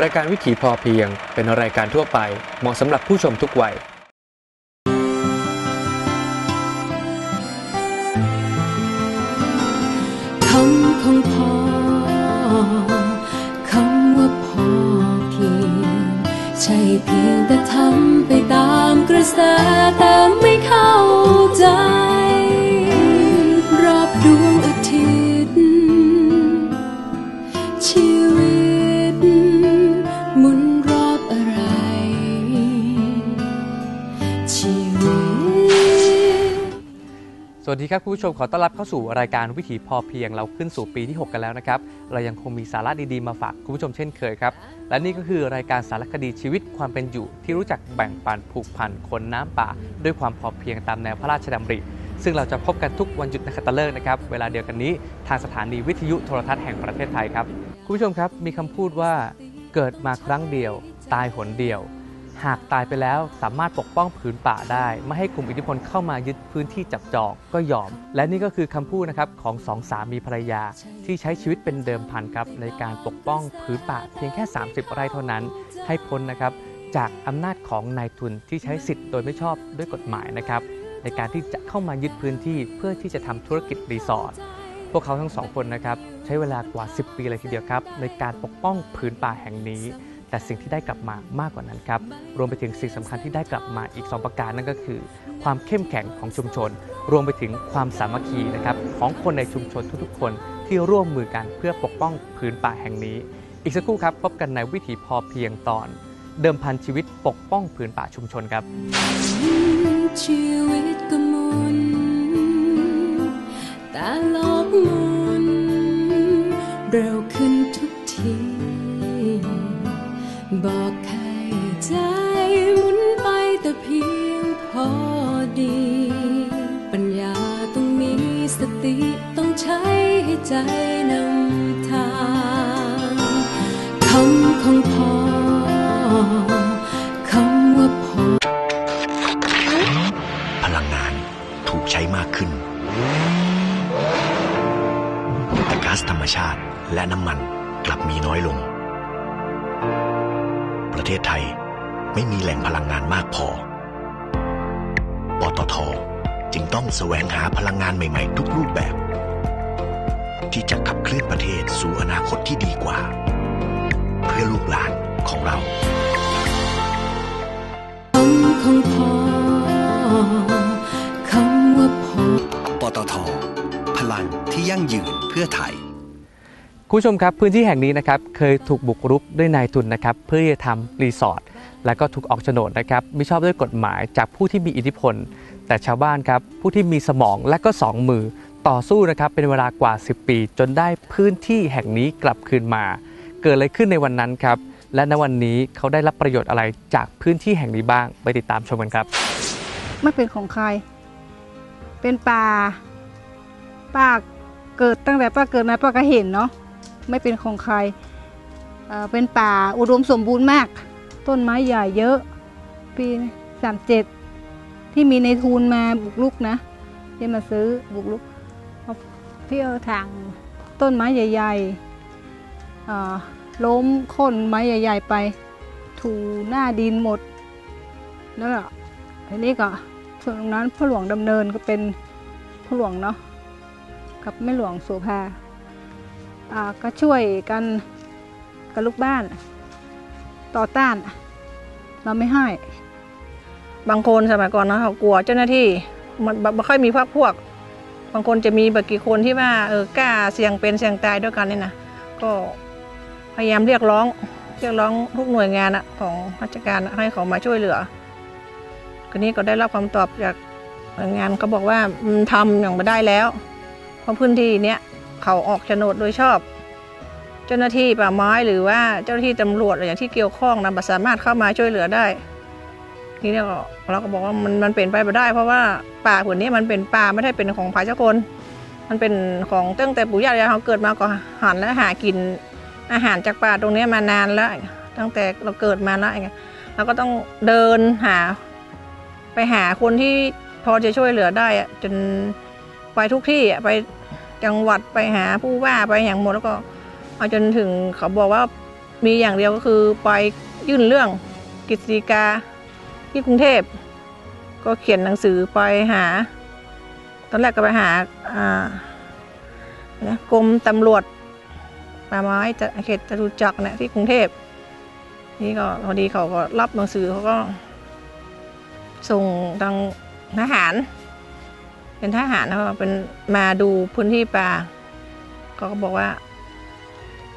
รายการวิถีพอเพียงเป็นรายการทั่วไปเหมาะสำหรับผู้ชมทุกวัยคำของพ่อคำว่าพอเพียง ใช่เพียงแต่ทำไปตามกระแสแต่ไม่เข้าใจ วัสดีครับคุณผู้ชมขอต้อนรับเข้าสู่รายการวิถีพอเพียงเราขึ้นสู่ปีที่ 6 กันแล้วนะครับ เรายังคงมีสาระดีๆมาฝากคุณผู้ชมเช่นเคยครับ และนี่ก็คือรายการสารคดีชีวิตความเป็นอยู่ ที่รู้จักแบ่งปันผูกพันคนน้ำป่า ด้วยความพอเพียงตามแนวพระราชดำริ ซึ่งเราจะพบกันทุกวันหยุดนักขัตฤกษ์นะครับ เวลาเดียวกันนี้ทางสถานีวิทยุโทรทัศน์แห่งประเทศไทยครับคุณผู้ชมครับมีคำพูดว่าเกิดมาครั้งเดียว ตายหนเดียว หากตายไปแล้วสามารถปกป้องผืนป่าได้ ไม่ให้กลุ่มอิทธิพลเข้ามายึดพื้นที่จับจองก็ยอม และนี่ก็คือคำพูดนะครับของสองสามีภรรยา ที่ใช้ชีวิตเป็นเดิมพันครับในการปกป้องผืนป่าเพียงแค่ 30 ไร่เท่านั้น ให้พ้นนะครับจากอำนาจของนายทุนที่ใช้สิทธิ์โดยไม่ชอบด้วยกฎหมายนะครับในการที่จะเข้ามายึดพื้นที่เพื่อที่จะทำธุรกิจรีสอร์ทพวกเขาทั้งสองคนนะครับใช้เวลากว่า 10 ปีเลยทีเดียวครับในการปกป้องผืนป่าแห่งนี้ แต่สิ่งที่ได้กลับมามากกว่านั้นครับ รวมไปถึงสิ่งสำคัญที่ได้กลับมาอีก 2 ประการนั่นก็คือ ความเข้มแข็งของชุมชน รวมไปถึงความสามัคคีนะครับของคนในชุมชนทุกๆ คนที่ร่วมมือกันเพื่อปกป้องผืนป่าแห่งนี้ อีกสักครู่ครับพบกันในวิถีพอเพียงตอน เดิมพันชีวิตปกป้องผืนป่าชุมชนครับ ชีวิตกมุนแต่ลกมุนเร็ว บอกให้ใจหมุนไปแต่เพียงพอดี ปัญญาต้องมีสติต้องใช้ให้ใจนำทางคำของพ่อคำว่าพอพลังงานถูกใช้มากขึ้นแต่ก๊าซธรรมชาติและน้ำมันกลับมีน้อยลง ประเทศไทย ไม่มีแหล่งพลังงานมากพอ ปตทจึงต้องแสวงหาพลังงานใหม่ๆ ทุกรูปแบบ ที่จะขับเคลื่อนประเทศสู่อนาคตที่ดีกว่า เพื่อลูกหลานของเราคำของพ่อคำว่าพอปตท พลังที่ยั่งยืนเพื่อไทย คุณผู้ชมครับพื้นที่แห่งนี้นะครับเคยถูกบุกรุกด้วยนายทุนนะครับเพื่อจะทำรีสอร์ทและก็ถูกออกโฉนดนะครับไม่ชอบด้วยกฎหมายจากผู้ที่มีอิทธิพล แต่ชาวบ้านครับผู้ที่มีสมองและก็สองมือต่อสู้นะครับเป็นเวลากว่า 10 ปี จนได้พื้นที่แห่งนี้กลับคืนมา เกิดอะไรขึ้นในวันนั้นครับและในวันนี้เขาได้รับประโยชน์อะไรจากพื้นที่แห่งนี้บ้างไปติดตามชมกันครับ ไม่เป็นของใคร เป็นป่าป้าเกิดตั้งแต่ป้าเกิดมาป้าก็เห็นเนาะ ไม่เป็นของใครเเป็นป่าอุดมสมบูรณ์มาก ต้นไม้ใหญ่เยอะ ปีสามเจ็ดที่มีในทุนมาบุกลุกนะที่มาซื้อบุกลุกเอาที่เอาทางต้นไม้ใหญ่ๆล้มค่นไม้ใหญ่ ๆ ไป ถูหน้าดินหมดแล้วก็ทีนี้ก็ส่วนตรงนั้นพ่อหลวงดำเนินก็เป็นพ่อหลวงเนาะกับแม่หลวงโสภา ก็ช่วยกันกับลูกบ้าน ต่อต้าน เราไม่ให้ บางคนสมัยก่อนนะเขากลัวเจ้าหน้าที่มันไม่ค่อยมีพวกพวก บางคนจะมีบางกี่คนที่ว่าเออกล้าเสี่ยงเป็นเสี่ยงตายด้วยกันนี่นะก็พยายามเรียกร้องเรียกร้องทุกหน่วยงานอะของราชการให้เขามาช่วยเหลือคนนี้ก็ได้รับคำตอบจากหน่วยงานเขาบอกว่าอืมทำอย่างไม่ได้แล้วเพราะพื้นที่เนี้ย เขาออกโฉนดโดยชอบ เจ้าหน้าที่ป่าไม้หรือว่าเจ้าหน้าที่ตำรวจอะไรอย่างที่เกี่ยวข้องนะสามารถเข้ามาช่วยเหลือได้ทีนี้เราก็บอกว่ามันมันเป็นไปไม่ได้ เพราะว่าป่าผืนนี้มันเป็นป่าไม่ได้เป็นของพระเจ้าคนมันเป็นของตั้งแต่ปู่ย่าตายายเขาเกิดมาก็หันและหากินอาหารจากป่าตรงนี้มานานแล้ว ตั้งแต่เราเกิดมาแล้วไงเราก็ต้องเดินหา ไปหาคนที่พอจะช่วยเหลือได้จนไปทุกที่ไป จังหวัดไปหาผู้ว่าไปอย่างหมดแล้วก็เอาจนถึงเขาบอกว่ามีอย่างเดียวก็คือไปยื่นเรื่องกิจสีกาที่กรุงเทพ ก็เขียนหนังสือไปหา ตอนแรกก็ไปหาอ่านะกรมตำรวจป่าไม้จะเขตจตุจักรเนี่ยที่กรุงเทพนี่ก็พอดีเขาก็รับหนังสือเขาก็ส่งทางทหาร เป็นทหารนะเป็นมาดูพื้นที่ป่าเขาก็บอกว่า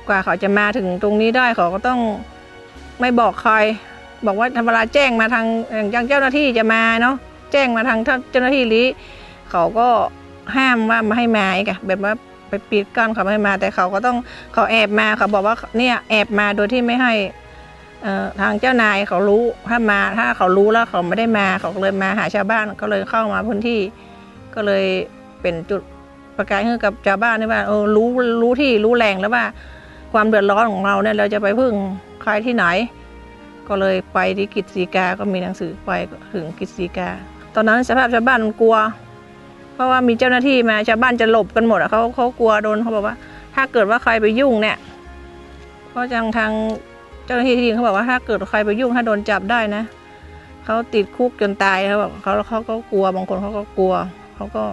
กว่าเขาจะมาถึงตรงนี้ได้เขาก็ต้องไม่บอกใครบอกว่าเวลาแจ้งมาทางอย่างเจ้าหน้าที่จะมาเนาะแจ้งมาทางเจ้าหน้าที่นี้เขาก็ห้ามว่าไม่ให้มาอีกอะแบบว่าไปปิดกั้นเขาไม่ให้มา แต่เขาก็ต้องเขาแอบมาเขาบอกว่าเนี่ยแอบมาโดยที่ไม่ให้ทางเจ้านายเขารู้ถ้ามาถ้าเขารู้แล้วเขาไม่ได้มาเขาเลยมาหาชาวบ้านก็เลยเข้ามาพื้นที่ ก็เลยเป็นจุดประกายให้กับชาวบ้านนี่ว่าเออรู้รู้ที่รู้แหล่งแล้วว่า ความเดือดร้อนของเราเนี่ยเราจะไปพึ่งใครที่ไหน ก็เลยไปที่กิจสีกาก็มีหนังสือไปถึงกิจสีกา ตอนนั้นสภาพชาวบ้านมันกลัว เพราะว่ามีเจ้าหน้าที่มาชาวบ้านจะหลบกันหมดอะเขาเขากลัวโดนเขาบอกว่า ถ้าเกิดว่าใครไปยุ่งเนี่ยเพราะทางทางเจ้าหน้าที่ที่ดินเขาบอกว่าถ้าเกิดใครไปยุ่งถ้าโดนจับได้นะเขาติดคุกจนตายเขาบอกเขาเขาก็กลัวบางคนเขาก็กลัว เขาก็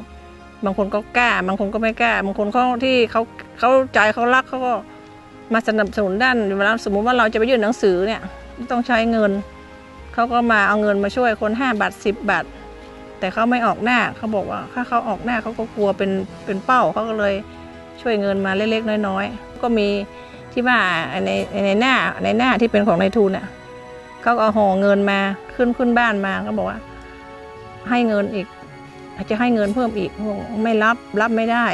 บางคนก็กล้า บางคนก็ไม่กล้า บางคนเขาที่เขาเขาใจเขารักเขาก็มาสนับสนุนด้านเวลาสมมุติว่าเราจะไปยื่นหนังสือเนี่ยต้องใช้เงิน เขาก็มาเอาเงินมาช่วยคนห้าบาทสิบบาท แต่เขาไม่ออกหน้าเขาบอกว่าถ้าเขาออกหน้าเขาก็กลัวเป็นเป็นเป้าเขาก็เลยช่วยเงินมาเล็กๆน้อยๆ ก็มีที่ว่าในในหน้าในหน้าที่เป็นของนายทุนอะเขาก็เอาห่อเงินมาขึ้นขึ้นบ้านมาก็บอกว่า ให้เงินอีก จจะให้เงินเพิ่มอีกไม่รับรับไม่ได้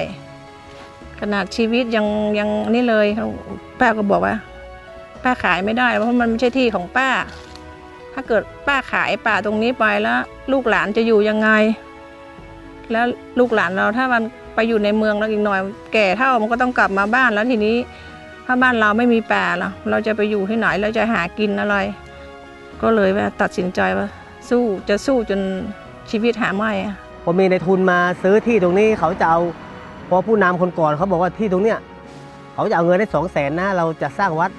ขนาดชีวิตยังยังนี่เลยป้าก็บอกว่า ป้าขายไม่ได้ เพราะมันไม่ใช่ที่ของป้า ถ้าเกิดป้าขายป่าตรงนี้ไปแล้ว ลูกหลานจะอยู่ยังไง แล้วลูกหลานเราถ้ามันไปอยู่ในเมืองแล้วอีกหน่อย แก่เท่ามันก็ต้องกลับมาบ้านแล้วทีนี้ ถ้าบ้านเราไม่มีป่าล่ะเราจะไปอยู่ที่ไหนเราจะหากินอะไร ก็เลยว่าตัดสินใจว่า สู้จะสู้จนชีวิตหาไม่อะ อมีในทุนมาซื้อที่ตรงนี้เขาจะเอาพอผู้นำคนก่อนเขาบอกว่าที่ตรงเนี้ยเขาจะเอาเงินได้สองแสนนะเราจะสร้างวัด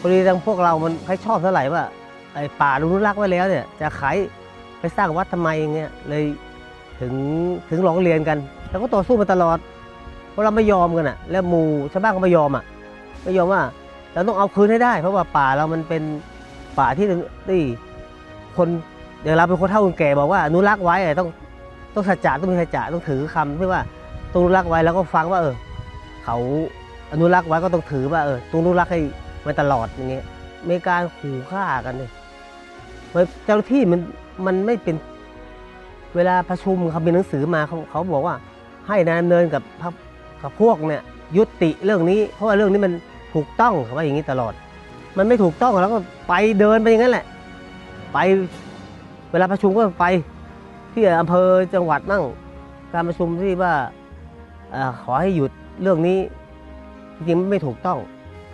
พอดีทางพวกเรามันไม่ชอบเท่าไหร่ว่าไอ้ป่าอนุรักษ์ไว้แล้วเนี่ยจะขายไปสร้างวัดทำไมเงี้ยเลยถึงถึงร้องเรียนกัน แล้วก็ต่อสู้มาตลอด เพราะเราไม่ยอมกันอะ แล้วหมู่ชาวบ้านก็ไม่ยอมอะไม่ยอมว่าเราต้องเอาคืนให้ได้ เพราะว่าป่าเรามันเป็นป่าที่ที่คนอย่างเราเป็นคนเฒ่าคนแก่บอกว่าอนุรักษ์ไว้ต้อง ต้องสัจจะต้องมีสัจจะต้องถือคำที่ว่าต้องอนุรักไว้แล้วก็ฟังว่า เออ เขาอนุรักษ์ไว้ก็ต้องถือว่าเออต้องอนุรักให้มาตลอดอย่างเงี้ยมีการขู่ฆ่ากันเลยเจ้าหน้าที่มันมันไม่เป็นเวลาประชุมเขามีหนังสือมาเขาเขาบอกว่า ให้ดำเนินกับพรรคกับพวกเนี่ยยุติเรื่องนี้ เพราะว่าเรื่องนี้มันถูกต้องเขาว่าอย่างนี้ตลอด มันไม่ถูกต้องแล้วก็ไปเดินไปอย่างนั้นแหละ ไปเวลาประชุมก็ไป ที่อำเภอจังหวัดนั่งการประชุมที่ว่าอขอให้หยุดเรื่องนี้จริงไม่ถูกต้อง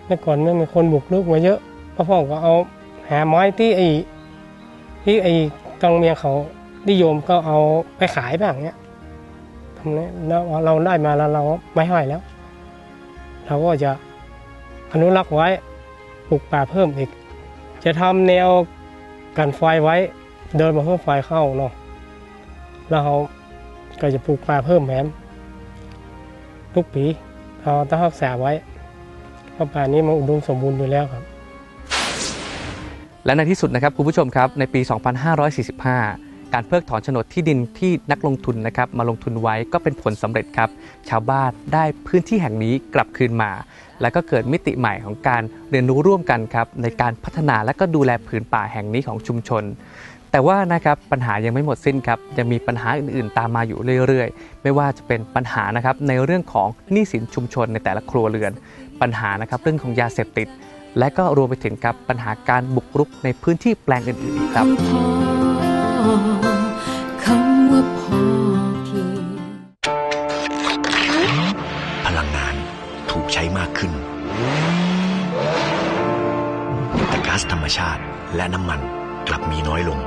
เมื่อก่อนไม่มีคนบุกรุกมาเยอะพ่อพ่อก็เอาหาไม้ที่ไอ้ที่ไอ้ตังเมียเขานิยมก็เอาไปขายบ้างเนี้ยทำนี้แล้วเราได้มาแล้วเราไม่ให้แล้ว เราก็จะอนุรักษ์ไว้ปลูกป่าเพิ่มอีก จะทำแนวกันไฟไว้เดินมาเพื่อไฟเข้าเนาะ แล้วเราก็จะปลูกป่าเพิ่มแหมทุกปีเราต้องรักษาไว้เพราะป่านี้มันอุดมสมบูรณ์อยู่แล้วครับ และในที่สุดนะครับคุณผู้ชมครับในปี 2545 การเพิกถอนโฉนดที่ดินที่นักลงทุนนะครับมาลงทุนไว้ก็เป็นผลสำเร็จครับ ชาวบ้านได้พื้นที่แห่งนี้กลับคืนมา และก็เกิดมิติใหม่ของการเรียนรู้ร่วมกันครับในการพัฒนาและก็ดูแลผืนป่าแห่งนี้ของชุมชน แต่ว่านะครับปัญหายังไม่หมดสิ้นครับยังมีปัญหาอื่นๆ ตามมาอยู่เรื่อยๆ ไม่ว่าจะเป็นปัญหานะครับในเรื่องของหนี้สินชุมชนในแต่ละครัวเรือน ปัญหานะครับเรื่องของยาเสพติด และก็รวมไปถึงกับปัญหาการบุกรุกในพื้นที่แปลงอื่นๆครับพอคำว่าพอเพียงพลังงานถูกใช้มากขึ้นแต่ก๊าซธรรมชาติและน้ำมันกลับมีน้อยลง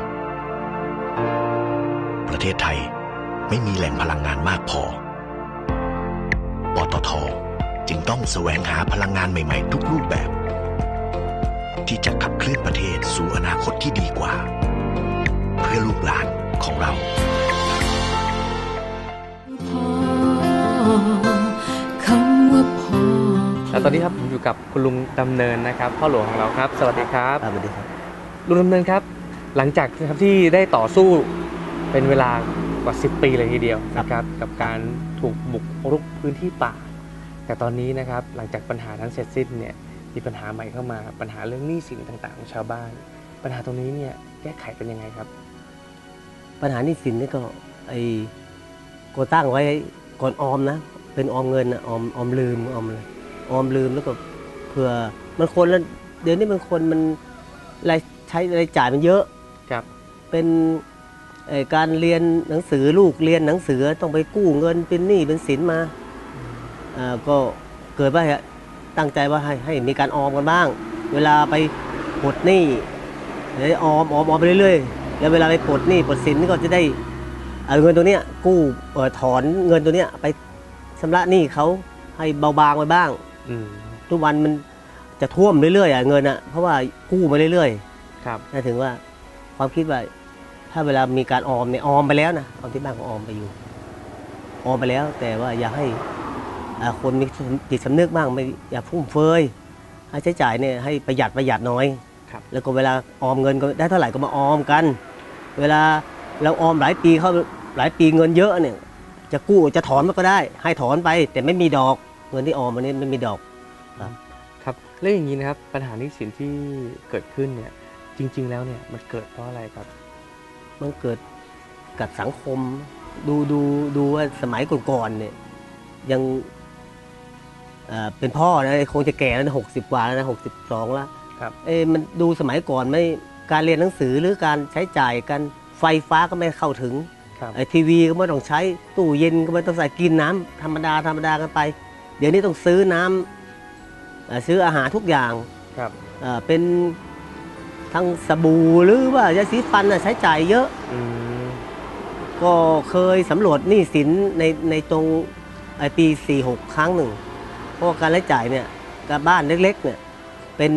ประเทศไทยไม่มีแหล่งพลังงานมากพอ ปตทจึงต้องแสวงหาพลังงานใหม่ ๆ ทุกรูปแบบ ที่จะขับเคลื่อนประเทศสู่อนาคตที่ดีกว่า เพื่อลูกหลานของเราพ่อคำว่าพ่อแล้วตอนนี้ครับผมอยู่กับคุณลุงดำเนินนะครับ พ่อหลวงของเราครับ สวัสดีครับ สวัสดีครับลุงดำเนินครับ หลังจากนะครับที่ได้ต่อสู้เป็นเวลากว่า 10 ปีเลยทีเดียวนะครับกับการถูกบุกรุกพื้นที่ป่า แต่ตอนนี้นะครับหลังจากปัญหานั้นเสร็จสิ้นเนี่ยมีปัญหาใหม่เข้ามาปัญหาเรื่องหนี้สินต่างๆของชาวบ้าน ปัญหาตรงนี้เนี่ยแก้ไขเป็นยังไงครับ ปัญหาหนี้สินนี่ก็ไอ้ก็ตั้งไว้ก่อนออมนะ เป็นออมเงินนะออมออมลืมออมเลยออมลืมแล้วก็เผื่อมันคนละเดี๋ยวนี้มันคนมันรายใช้รายจ่ายมันเยอะครับ เป็นเอ่อการเรียนหนังสือลูกเรียนหนังสือต้องไปกู้เงินเป็นหนี้เป็นสินมาอ่าก็เกิดว่าตั้งใจว่าให้ให้มีการออมกันบ้าง เวลาไปปลดหนี้เดี๋ยวออมออมออมไปเรื่อยๆ แล้วเวลาไปปลดหนี้ปลดสินก็จะได้เอาเงินตัวเนี้ยกู้เอ่อถอนเงินตัวเนี้ยไปชำระหนี้เขาให้เบาบางไปบ้างอืมทุกวันมันจะท่วมเรื่อยๆอะเงินอะเพราะว่ากู้มาเรื่อยๆครับน่าถึงว่าความคิดว่า ถ้าเวลามีการออมเนี่ยออมไปแล้วนะตอนที่บ้านก็ออมไปอยู่ ออมไปแล้ว แต่ว่าอยากให้อ่าคนมีจิตสำนึกบ้างไม่อย่าฟุ่มเฟือยให้ใช้จ่ายเนี่ยให้ประหยัดประหยัดน้อยครับแล้วก็เวลาออมเงินก็ได้เท่าไหร่ก็มาออมกัน เวลาเราออมหลายปีเขาหลายปีเงินเยอะเนี่ย จะกู้จะถอนมันก็ได้ ให้ถอนไป แต่ไม่มีดอกเงินที่ออมมันนี้ไม่มีดอกครับแล้วอย่างนี้นะครับปัญหาหนี้สินที่เกิดขึ้นเนี่ยจริง ๆ แล้วเนี่ยมันเกิดเพราะอะไรครับ มันเกิดกับสังคม ดูดูดูว่าสมัยก่อนๆเนี่ยยังเอ่อเป็นพ่อนะคงจะแก่แล้วนะหกสิบกว่าแล้วนะหกสิบสองแล้วครับเอ้มันดูสมัยก่อนไม่การเรียนหนังสือหรือการใช้จ่ายกันไฟฟ้าก็ไม่เข้าถึงครับไอ้ทีวีก็ไม่ต้องใช้ตู้เย็นก็ไม่ต้องใส่กินน้ำธรรมดาธรรมดากันไป เดี๋ยวนี้ต้องซื้อน้ำเอ่อซื้ออาหารทุกอย่างครับเอ่อเป็น ทั้งสบู่หรือว่ายาสีฟันน่ะใช้จ่ายเยอะอืมก็เคยสำรวจหนี้สินในในตรงไอปี 46 ครั้งหนึ่ง เพราะว่าการรายจ่ายเนี่ยกับบ้านเล็กๆเนี่ยเป็น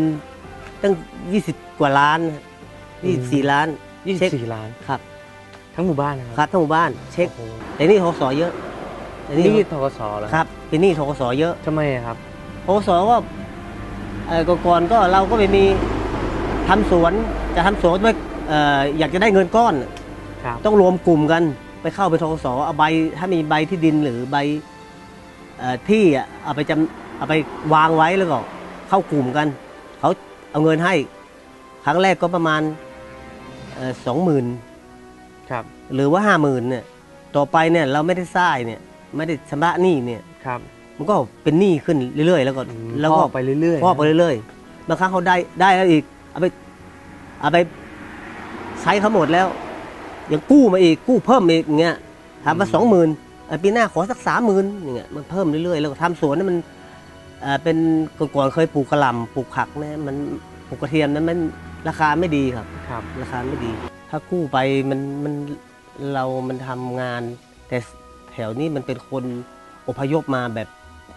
ตั้ง 20 กว่าล้าน 24 ล้านยี่เช็สิคบสี่ล้าน ครับ ทั้งหมู่บ้านนะครับ ครับ ทั้งหมู่บ้านเช็คโอ้โหแต่หนี่ทกสเยอะแต่นี่นี่ทกสเหรอครับ เป็นหนี้ทกสเยอะทำไมอะครับทกสก็เอ่อก่อนๆก็เราก็ไปมี ทำสวนจะทำสวนก็ไม่เอ่ออยากจะได้เงินก้อนครับต้องรวมกลุ่มกันไปเข้าไปทกสเอาใบถ้ามีใบที่ดินหรือใบเอ่อที่อะเอาไปจำเอาไปวางไว้แล้วก็เข้ากลุ่มกัน เขาเอาเงินให้ ครั้งแรกก็ประมาณสองหมื่นครับหรือว่าห้าหมื่นเนี่ยต่อไปเนี่ยเราไม่ได้สร้างเนี่ยไม่ได้ชำระหนี้เนี่ยครับ มันก็เป็นหนี้ขึ้นเรื่อยๆ แล้วก็อืมแล้วก็พอกไปเรื่อยๆพอกไปเรื่อยๆบางครั้งเขาได้ได้แล้วอีก เอาไปเอาไปใช้เขาหมดแล้ว ยังกู้มาอีกกู้เพิ่มอีกอย่างเงี้ยถามว่าสองหมื่นปีหน้าขอสักสามหมื่นอย่างเงี้ยมันเพิ่มเรื่อยๆแล้วก็ทำสวนนั้นมันเอ่อเป็นก่อนๆเคยปลูกกระหล่ำปลูกผักนะมันปลูกกระเทียมนั้นมันราคาไม่ดีครับครับ ราคาไม่ดี ถ้ากู้ไปมันมันเรามันทำงาน แต่แถวนี้มันเป็นคนอพยพมาแบบ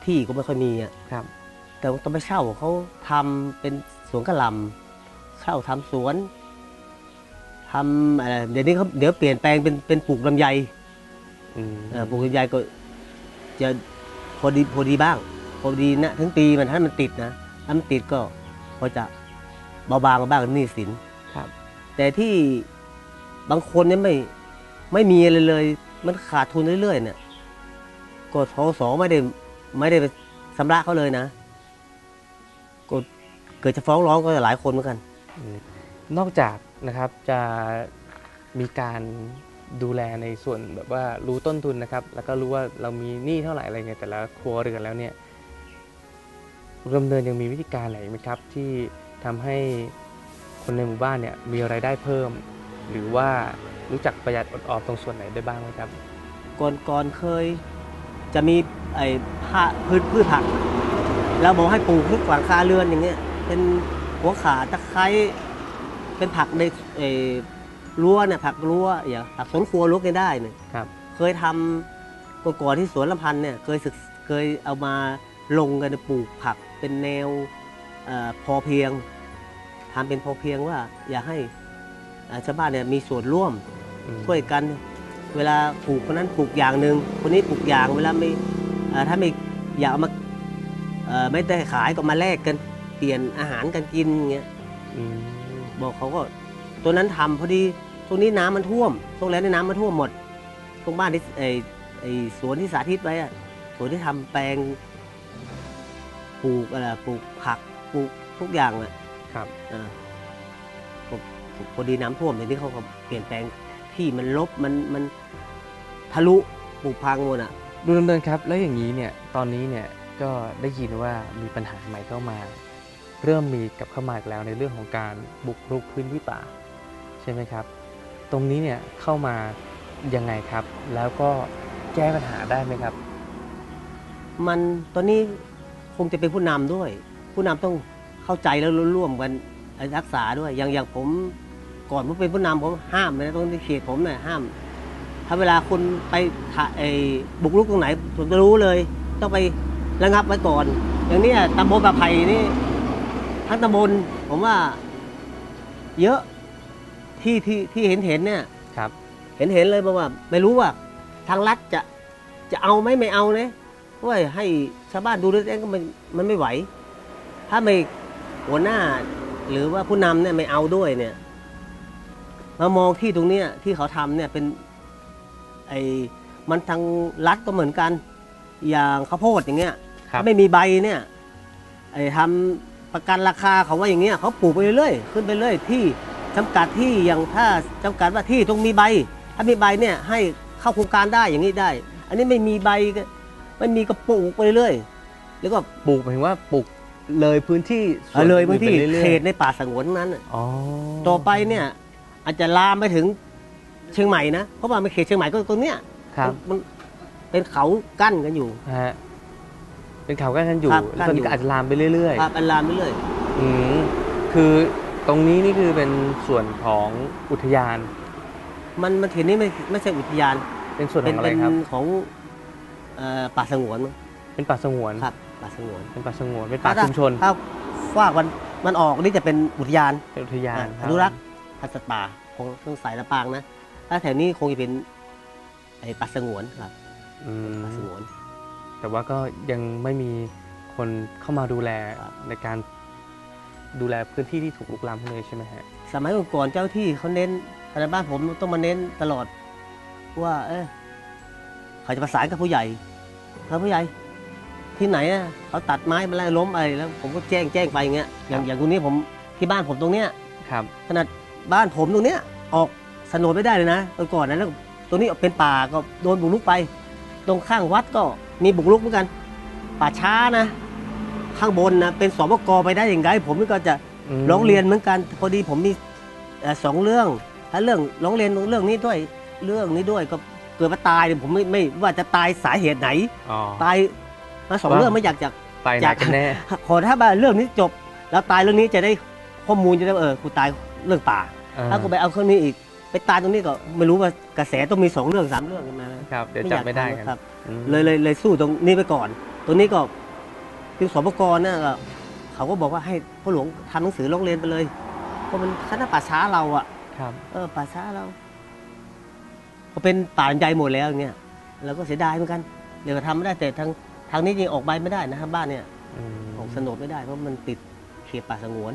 ที่ก็ไม่ค่อยมีอะครับ แต่ต้องไปเช่าเขาทำเป็นสวนกระหลำ เช่าทำสวนทำอะไรเดี๋ยวนี้เขาเดี๋ยวเปลี่ยนแปลงเป็นเป็นปลูกลำไยอืมเอ่อปลูกลำไยก็จะพอดีพอดีบ้าง พอดีนะทั้งปีมันถ้ามันติดนะถ้ามันติดก็พอจะเบาบางมาบ้างหนี้สินครับ แต่ที่บางคนเนี่ยไม่ไม่มีอะไรเลย มันขาดทุนเรื่อยๆ เนี่ยก็ทสไม่ได้ไม่ได้ไปชำระเขาเลยนะก็เกิดจะฟ้องร้องก็หลายคนเหมือนกัน นอกจากนะครับจะมีการดูแลในส่วนแบบว่ารู้ต้นทุนนะครับ แล้วก็รู้ว่าเรามีหนี้เท่าไหร่อะไรเงี้ยแต่ละครัวเรือนแล้วเนี่ยดำเนินยังมีวิธีการไหนไหมครับ ที่ทำให้คนในหมู่บ้านเนี่ยมีรายได้เพิ่ม หรือว่ารู้จักประหยัดอดออมตรงส่วนไหนได้บ้างไหมครับก่อนก่อนเคยจะมีไอ้ผ้าพืชพืชผักเราบอกให้ปลูกทุกหลังคาเรือนอย่างเงี้ยเป็น หัวขาตะไคร้เป็นผักในเอ่อรั้วเนี่ยผักรั้วอย่างผักสวนครัวลุกได้เนี่ยครับ เคยทำก่อนก่อนที่สวนลำพันธ์เนี่ยเคยศึกเคยเอามาลงกันปลูกผักเป็นแนวเออพอเพียงททำเป็นพอเพียงว่า อยากให้อ่าชาวบ้านเนี่ยมีส่วนร่วม อืมช่วยกันเวลาปลูกคนนั้นปลูกอย่างหนึ่งคนนี้ปลูกอย่างเวลาไม่อ่าถ้าไม่อยากเอามาเอ่อไม่ได้ขายก็มาแลกกัน เปลี่ยนอาหารกันกินอย่างเงี้ยอืมบอกเขาก็ตัวนั้นทำพอดีตรงนี้น้ำมันท่วมตรงแล้วในน้ำมันท่วมหมด ตรงบ้านที่ไอไอสวนที่สาธิตไว้อะสวนที่ทำแปลงปลูกอะไรปลูกผักปลูกทุกอย่างอะครับเออพอพอดีน้ำท่วมทีนี้เขาก็เปลี่ยนแปลงที่มันลบมันมันทะลุปลูกพังหมดอะดูดำเนินครับ แล้วอย่างนี้เนี่ยตอนนี้เนี่ยก็ได้ยินว่ามีปัญหาใหม่เข้ามา เริ่มมีกับเข้ามาอีกแล้วในเรื่องของการบุกรุกพื้นที่ป่าใช่ไหมครับ ตรงนี้เนี่ยเข้ามายังไงครับ แล้วก็แก้ปัญหาได้ไหมครับ มันตอนนี้คงจะเป็นผู้นำด้วย ผู้นำต้องเข้าใจแล้วร่วมกันรักษาด้วยอย่างอย่างผมก่อนผมเป็นผู้นำผมห้ามเลยนะตรงที่เขตผมเนี่ยห้าม ถ้าเวลาคุณไปถ่าไอ้บุกรุกตรงไหนผมจะรู้เลย ต้องไประงับไว้ก่อน อย่างนี้ตำบลประไผ่นี่ ทั้งตำบลผมว่า เยอะที่ที่ที่เห็นเห็นเนี่ยครับ เห็นเห็นเลยบอกว่า ไม่รู้ว่า ทางรัฐจะจะเอาไหมไม่เอาเนี่ยเพราะว่าให้ชาวบ้านดูด้วยเองก็มันมันไม่ไหว ถ้าไม่หัวหน้า หรือว่าผู้นำเนี่ยไม่เอาด้วยเนี่ยมามองที่ตรงเนี้ยที่เขาทำเนี่ยเป็นไอ้มันทางรัฐก็เหมือนกัน อย่างข้าวโพดอย่างเงี้ยครับถ้าไม่มีใบเนี่ยไอ้ทำ ประกันราคาเขาว่าอย่างเงี้ยเขาปลูกไปเรื่อยๆขึ้นไปเรื่อยที่จำกัดที่อย่างถ้าจำกัดว่าที่ต้องมีใบ ถ้ามีใบเนี่ยให้เข้าโครงการได้อย่างนี้ได้ อันนี้ไม่มีใบก็ไม่มีก็ปลูกไปเรื่อยแล้วก็ปลูกหมายถึงว่าปลูกเลยพื้นที่ส่วนเลยบางที่อื่นไปรื่อยๆเขตในป่าสงวนทั้งนั้นน่ะอ๋อต่อไปเนี่ยอาจจะลามไปถึงเชียงใหม่นะเพราะว่ามันเขตเชียงใหม่ก็ตรงเนี้ยครับมันเป็นเขากั้นกันอยู่ฮะ เป็นเขากันกันอยู่ครับแล้วตอนนี้กั้นอยู่ก็อาจจะลามไปเรื่อยครับอันลามไปเรื่อยๆอืมคือตรงนี้นี่คือเป็นส่วนของอุทยาน มันมันเขตนี้ไม่ไม่ใช่อุทยานเป็นส่วนขเป็อนงอะไรเป็นครับ ของเอ่อป่าสงวนมั้งเป็นป่าสงวน ครับป่าสงวนเป็นป่าสงวน เป็นป่าชุมชน ถ้าฟากมันมันออกนี่จะเป็นอุทยานเป็นอุทยานอนุรักษ์พันธุ์สัตว์ป่าของทางสายลำปางนะถ้าแถวนี้คงจะเป็นไอ้ป่าสงวนครับอืมป่าสงวน แต่ว่าก็ยังไม่มีคนเข้ามาดูแลครับในการดูแลพื้นที่ที่ถูกลุกล้ำเลยใช่ไหมฮะสมัยก่อนๆเจ้าที่เขาเน้นในบ้านผมต้องมาเน้นตลอด ว่าเออเขาจะประสานกับผู้ใหญ่ครับผู้ใหญ่ที่ไหนอะเขาตัดไม้มาแล้วล้มอะไรแล้ว ผมก็แจ้งแจ้งไปอย่างเงี้ยอย่างอย่างตรงนี้ผมที่บ้านผมตรงเนี้ยครับขนาดบ้านผมตรงเนี้ยออกโฉนดไม่ได้เลยนะตอนก่อนนะแล้วตรงนี้เป็นป่าก็โดนบุกรุกไป ตรงข้างวัดก็ มีบุกรุกเหมือนกัน ป่าช้านะ ข้างบนนะเป็นสบกไปได้อย่างไร ผมนี่ก็จะมร้องเรียนเหมือนกันพอดีผมมีเอ่อสองเรื่องถ้าเรื่องร้องเรียนเรื่องนี้ด้วยเรื่องนี้ด้วยก็เกิดมาตายเนี่ยผมไม่ไม่ว่าจะตายสาเหตุไหนอ๋อตายมาสองว่าเรื่องไม่อยากจะไปไหนอยากกันแน่ขอถ้าว่าเรื่องนี้จบ แล้วตายเรื่องนี้จะได้ข้อมูลจะได้ว่าเออกูตายเรื่องป่าเออถ้ากูไปเอาเครื่องนี้อีก ไปตายตรงนี้ก็ไม่รู้ว่ากระแสต้องมีสองเรื่องสามเรื่องกันมาครับเดี๋ยวอจับยากไม่ได้ทำกันครับอืมเลยเลยเลยสู้ตรงนี้ไปก่อน ตรงนี้ก็คือสปกรเนี่ยก็เขาก็บอกว่าให้พ่อหลวงทำหนังสือร้องเรียนไปเลยเพราะมันคณะป่าช้าเราอะครับ เออป่าช้าเราพอเป็นป่าใหญ่หมดแล้วอย่างเงี้ยเราก็เสียดายเหมือนกันเดี๋ยวก็ทำไม่ได้แต่ทางทางนี้ยังออกใบไม่ได้นะครับบ้านเนี่ยอืมออกโฉนดไม่ได้เพราะมันติดเขตป่าสงวน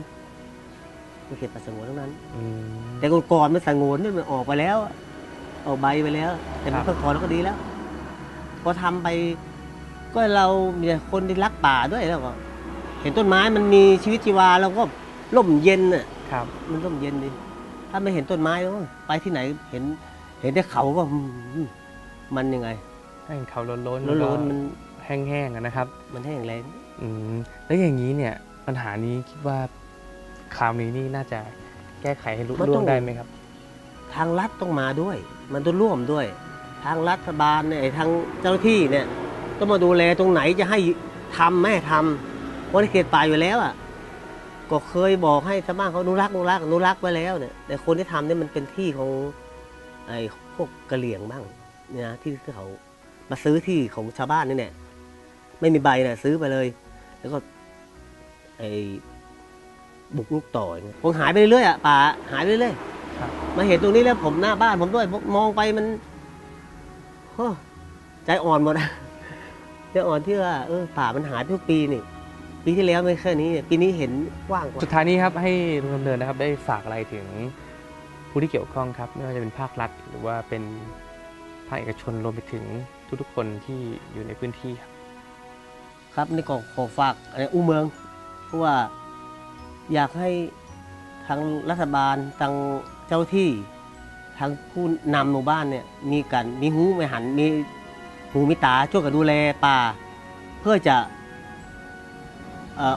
มันเขตป่าสงวนทั้งนั้นอืมแต่ก่อนๆมันสงวนนี่มันออกไปแล้วอะออกใบไปแล้ว แต่มันครัก็บขอแล้วก็ดีแล้ว พอทำไป ก็เรามีแต่คนที่รักป่าด้วยแล้วก็เห็นต้นไม้มันมีชีวิตชีวาเราก็ร่มเย็นน่ะครับ มันร่มเย็นดีถ้าไม่เห็นต้นไม้แล้วไปที่ไหนเห็น เห็นแต่เขาก็อืมมันยังไงให้เขาล้นล้นโล้นๆมันแห้งๆอะนะครับ มันแห้งแรงอืมแล้วอย่างนี้เนี่ยปัญหานี้คิดว่า คราวนี้นี่น่าจะแก้ไขให้ลุล่วงได้ไหมครับ ทางรัฐต้องมาด้วย มันต้องร่วมด้วย ทางรัฐบาลเนี่ยทางเจ้าหน้าที่เนี่ยต้องมาดูแลตรงไหนจะให้ทำไม่ให้ทำเพราะในเขตป่าอยู่แล้วอะก็เคยบอกให้ชาวบ้านเขาอนุรักษ์อนุรักษ์อนุรักษ์ไว้แล้วเนี่ยแต่คนที่ทำเนี่ยมันเป็นที่ของไอ้พวกกะเหลี่ยงบ้างเนี่ยนะที่เขามาซื้อที่ของชาวบ้านนี่เนี่ยไม่มีใบเนี่ยซื้อไปเลย แล้วก็ไอ้ บุกลุกต่ออย่างเงี้ยผมหายไปเรื่อยๆอะป่าหายไปเรื่อยครับมาเห็นตรงนี้แล้วผมหน้าบ้านผมด้วยผมมองไปมันโอ้ใจอ่อนหมดอะใจอ่อนที่ว่าเออป่ามันหายไปทุกปีนี่ปีที่แล้วไม่แค่นี้ปีนี้เห็นกว้างกว่าสุดท้ายนี้ครับให้ลุงดำเนินนะครับ ได้ฝากอะไรถึงผู้ที่เกี่ยวข้องครับ ไม่ว่าจะเป็นภาครัฐ หรือว่าเป็นภาคเอกชนรวมไปถึงทุกๆคนที่อยู่ในพื้นที่ ครับครับนี่ก็ขอฝากอะไรอู้เมืองเพราะว่า อยากให้ทางรัฐบาลทางเจ้าที่ทางผู้นำหมู่บ้านเนี่ยมีกันมีหูไม่หันมีหูมีตาช่วยกันดูแลป่า เพื่อจะ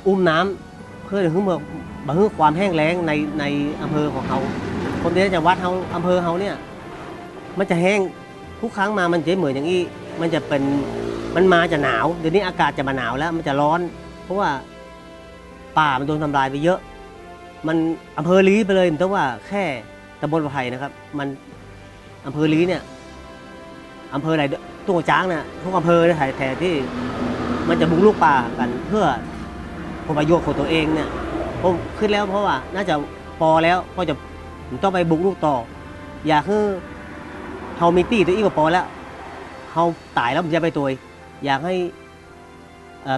อุ้มน้ำเพื่อให้เมืองบรรเทาความแห้งแล้งในในอำเภอของเขาคนเดียวจากวัดเขาอำเภอเขาเนี่ยมันจะแห้งทุกครั้งมามันจะเหมือนอย่างนี้มันจะเป็นมันมาจะหนาวเดี๋ยวนี้อากาศจะมาหนาวแล้วมันจะร้อน เพราะว่า ป่ามันโดนทำลายไปเยอะ มันอำเภอลีไปเลยมันต้องว่าแค่ตำบลประไผ่นะครับ มันอำเภอลีเนี่ยอำเภอไหนตัวจ้างเนี่ยทุกอำเภอในยแถบที่ มันจะบุกลุกป่ากันเพื่อผลประโยชน์ของตัวเองเนี่ยผมขึ้นแล้วเพราะว่าน่าจะพอแล้วก็จะผมต้องไปบุกลุกต่อ อยากให้เฮามีตี้ตัวอีกก็พอแล้วเฮาตายแล้วมันจะไปตัวอยากให้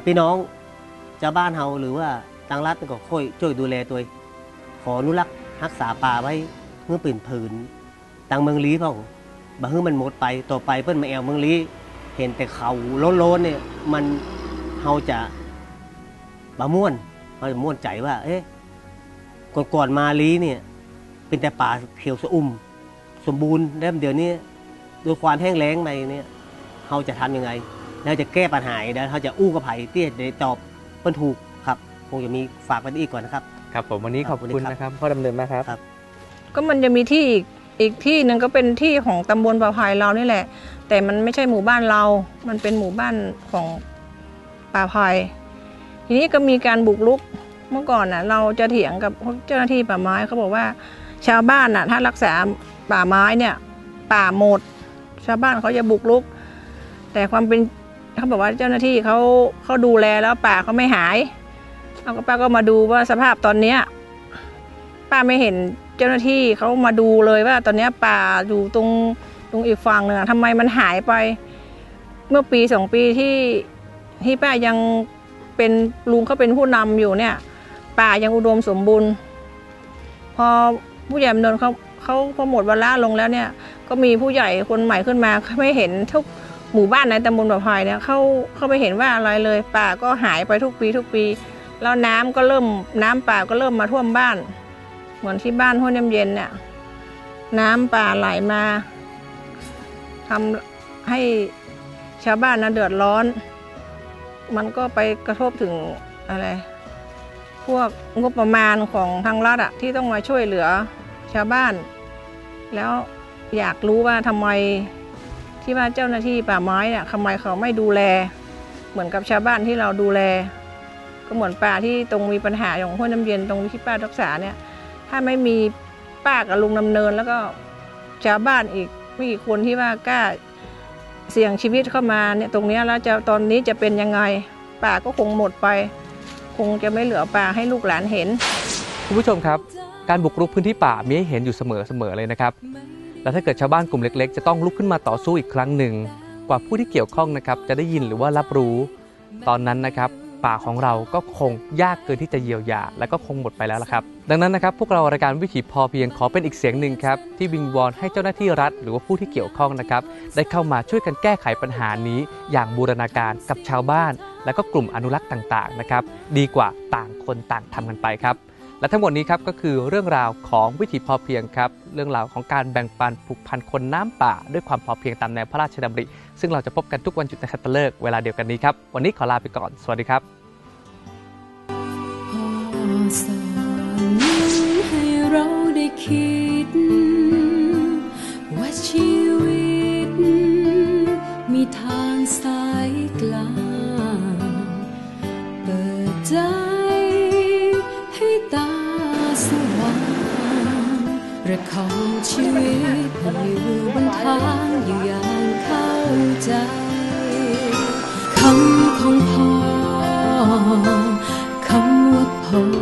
พี่น้องชาวบ้านเฮาหรือว่า ทางรัฐก็ค่อยช่วยดูแลตัว ขออนุรักษ์รักษาป่าไว้เมื่อปืนผืนตังเมืองลีพ่องบ่ให้มันหมดไปต่อไปเพิ่นมาแอวเมืองลีเห็นแต่เขาโล้นๆเนี่ยมันเฮาจะบ่ม่วนเฮาจะม่วนใจว่า เอ๊ะก่อนๆมาลีเนี่ย เป็นแต่ป่าเขียวสะอุ่ม สมบูรณ์แล้วเดี๋ยวนี้ด้วยความแห้งแล้งไปเนี่ยเราจะทำยังไง แล้วจะแก้ปัญหาแล้วเราจะอู้กับไผ่ที่จะตอบเปิ้นถูก ครับคงจะมีฝากไว้อีกก่อนนะครับ ครับผมวันนี้ขอบครับคุณสวัสดีครับนะครับพ่อดำเนินมากครับครับ ก็มันจะมีที่อีกอีกที่หนึ่งก็เป็นที่ของตำบลป่าพายเรานี่แหละ แต่มันไม่ใช่หมู่บ้านเรา มันเป็นหมู่บ้านของป่าพายทีนี้ก็มีการบุกรุกเมื่อก่อนน่ะ เราจะเถียงกับพวกเจ้าหน้าที่ป่าไม้เขาบอกว่า ชาวบ้านน่ะ ถ้ารักษาป่าไม้เนี่ย ป่าหมด ชาวบ้านเขาจะบุกรุก แต่ความเป็นเขาบอกว่าเจ้าหน้าที่เขาเขาดูแลแล้วป่าเขาไม่หาย เอาก็ป้าก็มาดูว่าสภาพตอนเนี้ยป้าไม่เห็นเจ้าหน้าที่เขามาดูเลยว่า ตอนเนี้ยป่าอยู่ตรงตรงอีกฝั่งหนึ่งทำไมมันหายไป เมื่อปีสองปีที่ที่ป้ายังเป็นลุงเขาเป็นผู้นำอยู่เนี่ย ป่ายังอุดมสมบูรณ์ พอผู้ใหญ่ดำเนินเขาเขาพอหมดเวลาลงแล้วเนี่ย ก็มีผู้ใหญ่คนใหม่ขึ้นมาไม่เห็นทุกหมู่บ้านในตำบลประพายเนี่ยเขาเขาไม่เห็นว่าอะไรเลย ป่าก็หายไปทุกปีทุกปี แล้วน้ำก็เริ่มน้ำป่าก็เริ่มมาท่วมบ้าน เหมือนที่บ้านห้วยน้ำเย็นเนี่ย น้ำป่าไหลมาทำให้ชาวบ้านนะเดือดร้อน มันก็ไปกระทบถึงอะไร พวกงบประมาณของทางรัฐอะที่ต้องมาช่วยเหลือชาวบ้าน แล้วอยากรู้ว่าทำไมที่ว่าเจ้าหน้าที่ป่าไม้เนี่ยทำไมเขาไม่ดูแล เหมือนกับชาวบ้านที่เราดูแล ก็เหมือนป่าที่ตรงมีปัญหาของห้วยน้ำเย็นตรงที่ป้ารักษาเนี่ย ถ้าไม่มีป้ากับลุงดำเนินแล้วก็ชาวบ้านอีกไม่กี่คนที่ว่ากล้าเสี่ยงชีวิตเข้ามาเนี่ยตรงนี้แล้วจะตอนนี้จะเป็นยังไงป่าก็คงหมดไป คงจะไม่เหลือป่าให้ลูกหลานเห็น คุณผู้ชมครับ การบุกรุกพื้นที่ป่ามีให้เห็นอยู่เสมอเสมอเลยนะครับ และถ้าเกิดชาวบ้านกลุ่มเล็กๆ จะต้องลุกขึ้นมาต่อสู้อีกครั้งหนึ่ง กว่าผู้ที่เกี่ยวข้องนะครับจะได้ยินหรือว่ารับรู้ ตอนนั้นนะครับ ป่าของเราก็คงยากเกินที่จะเยียวยา และก็คงหมดไปแล้วละครับ ดังนั้นนะครับพวกเรารายการวิถีพอเพียงขอเป็นอีกเสียงหนึ่งครับที่วิงวอนให้เจ้าหน้าที่รัฐ หรือว่าผู้ที่เกี่ยวข้องนะครับได้เข้ามาช่วยกันแก้ไขปัญหานี้ อย่างบูรณาการกับชาวบ้าน และก็กลุ่มอนุรักษ์ต่างๆนะครับดีกว่าต่างคนต่างทำกันไปครับ และทั้งหมดนี้ครับก็คือเรื่องราวของวิถีพอเพียงครับ เรื่องราวของการแบ่งปันผูกพันคนน้ำป่า ด้วยความพอเพียงตามแนวพระราชดำริ ซึ่งเราจะพบกันทุกวันหยุดนักขัตฤกษ์เวลาเดียวกันนี้ครับ วันนี้ขอลาไปก่อน สวัสดีครับสอนให้เราได้คิด ว่าชีวิต มีทางสายกลางเปิดใจ ประคองชีวิตให้อยู่บนทางอยู่อย่างเข้าใจคำของพ่อคำว่าพ่อ